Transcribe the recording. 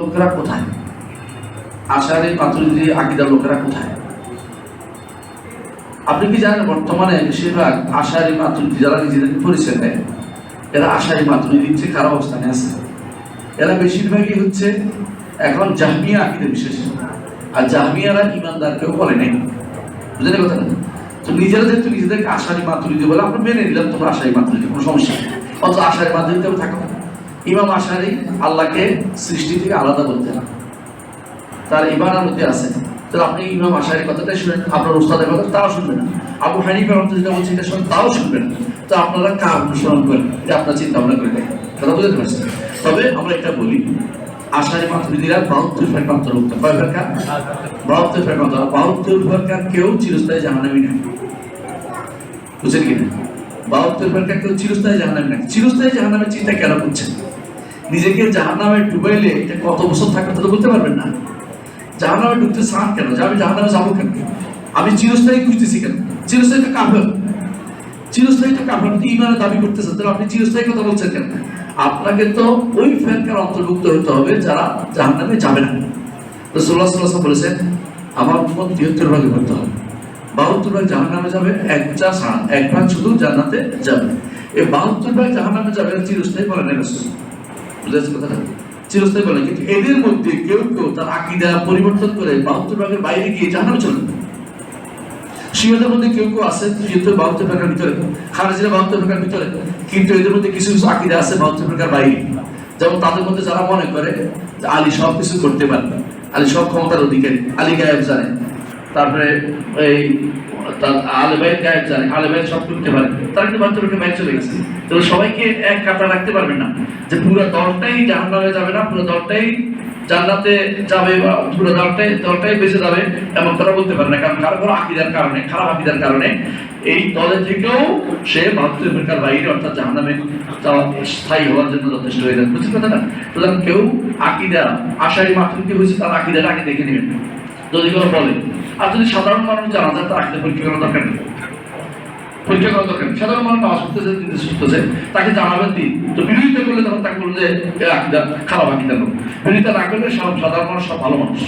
লোকেরা কোথায়? আশারি পাতুরি আকিদার লোকেরা কোথায়? আপনি কি জানেন বর্তমানে বেশিরভাগ আশারি মাতুরি যারা নিজেদেরকে পরিচয় দেয়, এরা আশারি মাতুরি দিচ্ছে কার অবস্থানে আছে, এরা বেশিরভাগই হচ্ছে এখন জাহমিয়া আকিদে বিশেষ আর জাহমিয়ারা ইমানদার কেউ বলে নেই। বুঝলেন কথা না তো নিজেরা যেহেতু নিজেদেরকে আশারি মাতুরি দিয়ে বলে, আমরা মেনে নিলাম তোমরা আশারি মাতুরি কোনো সমস্যা নেই। অত আশারি মাতুরিতেও থাকো ইমাম আশারি আল্লাহকে সৃষ্টি থেকে আলাদা বলতে না তার ইবানার মধ্যে আছে। তাহলে আপনি ইমাম আশারি কথাটাই শুনেন, আপনার উস্তাদের কথা, তাও শুনবেন আবু হানিফের অর্থ যেটা বলছে, এটা শুনেন তাও শুনবেন তো আপনারা কার অনুসরণ করেন, এটা আপনার চিন্তা ভাবনা করে দেখেন। কথা বুঝতে পারছেন? তবে আমরা এটা বলি, আশারি মাতৃদিরা বাহাত্তর ফেরকা অন্তর্ভুক্ত। কয় ফেরকা? বাহাত্তর অন্তর্ভুক্ত। বাহাত্তর ফেরকার কেউ চিরস্থায়ী জাহানামি না। বুঝছেন কিনা বাহাত্তর ফেরকা কেউ চিরস্থায়ী জাহানামি না চিরস্থায়ী জাহানামের চিন্তা কেন করছেন? নিজেকে জাহান্নামে ডুবাইলে এটা কত বছর থাকবে তা বলতে পারবেন না। জাহান্নামে ঢুকতে চান কেন? যে আমি জাহান্নামে যাব কেন? আমি চিরস্থায়ী খুঁজতেছি কেন? চিরস্থায়ী তো কাফের। চিরস্থায়ী তো কাফের। আপনি ইমানের দাবি করতেছেন, তাহলে আপনি চিরস্থায়ী কথা বলছেন কেন? আপনাকে তো ওই ফেরকার অন্তর্ভুক্ত হতে হবে যারা জাহান্নামে যাবে না। রসুল্লাহ সাল্লাহ বলেছেন, আমার উম্মত তিহত্তর ভাগে করতে হবে। বাহাত্তর ভাগ জাহান্নামে যাবে, এক চা এক ভাগ শুধু জান্নাতে যাবে। এই ভাগ জাহান্নামে যাবে চিরস্থায়ী বলেন কথাটা? চিরস্থায়ী বলে কিন্তু এদের মধ্যে কেউ কেউ তার আকিদা পরিবর্তন করে বাহাত্তর ভাগের বাইরে গিয়ে যাবে। শিয়াদের মধ্যে কেউ কেউ আছে বাহাত্তর ভাগের ভিতরে। খারেজিরা বাহাত্তর ভিতরে। কিন্তু এদের মধ্যে কিছু কিছু আকিদা আছে বাহাত্তর ভাগের বাইরে। যেমন তাদের মধ্যে যারা মনে করে আলী সব কিছু করতে পারবে। আলী সব ক্ষমতার অধিকারী। আলী গায়েব জানে। তারপরে এই, তার ভাই সব পারে, তারা কিন্তু চলে গেছে। তো সবাইকে এক রাখতে না, যে পুরো দলটাই জাহান্নামে যাবে না, পুরো দলটাই জান্নাতে যাবে বা পুরো দলটাই দলটাই বেঁচে যাবে এমন কথা বলতে পারে না, কারণ কারও কারও আকিদার কারণে, খারাপ আকিদার কারণে এই দলের থেকেও সে ফেরকার বাইরে অর্থাৎ জাহান্নামে যাওয়া স্থায়ী হওয়ার জন্য যথেষ্ট হয়ে যাবে। বুঝতে কথা না সুতরাং কেউ আকিদা, আশারি মাতৃকে হয়েছে, তার আকিদাটা আগে দেখে নেবেন। যদি কেউ বলে আর যদি সাধারণ মানুষ জানা যায় তার আসলে পরীক্ষা করা দরকার নেই। পরীক্ষা করা দরকার সাধারণ মানুষ পাস করতেছে, দিতে শিখতেছে, তাকে জানাবেন দিন। তো বিরোধিতা করলে তখন তাকে বলবে যে আকিদা, খারাপ আকিদা লোক বিরোধিতা না করলে সাধারণ মানুষ সব ভালো মানুষ।